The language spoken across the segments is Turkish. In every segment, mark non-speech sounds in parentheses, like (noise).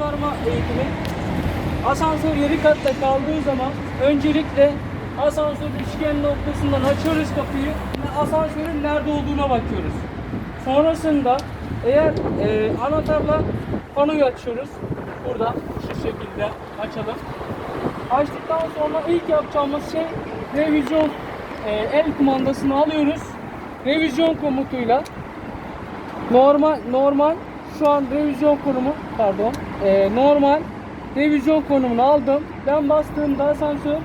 kurtarma eğitimi. Asansör yeri katta kaldığı zaman öncelikle asansör üçgen noktasından açıyoruz kapıyı ve asansörün nerede olduğuna bakıyoruz. Sonrasında eğer e, anahtarla panoyu açıyoruz. Burada şu şekilde açalım. Açtıktan sonra ilk yapacağımız şey revizyon e, el kumandasını alıyoruz. Revizyon komutuyla normal normal şu an revizyon konumu pardon e, normal revizyon konumunu aldım. Ben bastığımda asansör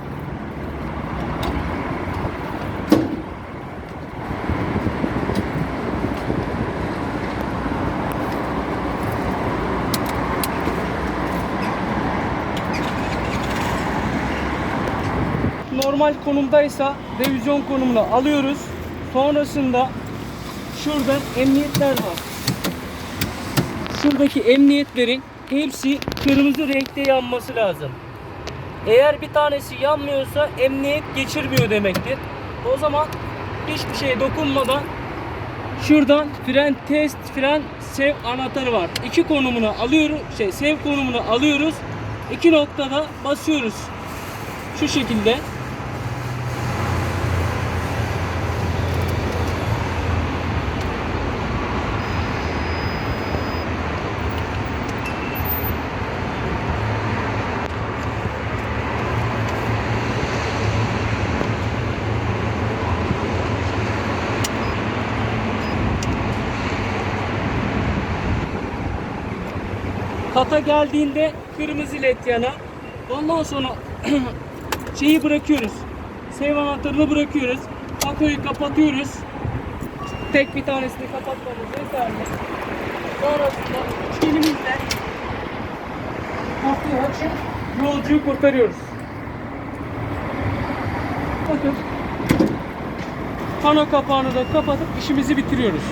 normal konumdaysa revizyon konumunu alıyoruz. Sonrasında şurada emniyetler var. Şuradaki emniyetlerin hepsi kırmızı renkte yanması lazım. Eğer bir tanesi yanmıyorsa emniyet geçirmiyor demektir. O zaman hiçbir şeye dokunmadan şuradan fren test fren sev anahtarı var. İki konumunu alıyoruz. Şey sev konumunu alıyoruz. İki noktada basıyoruz. Şu şekilde. Kata geldiğinde kırmızı led yana. Ondan sonra (clears throat) şeyi bırakıyoruz. Save anahtarını bırakıyoruz. Katoyu kapatıyoruz. Tek bir tanesini kapatmamız yeterli. Sonrasında elimizle kapıyı açıp yolcuyu kurtarıyoruz. Bakın pano kapağını da kapatıp işimizi bitiriyoruz.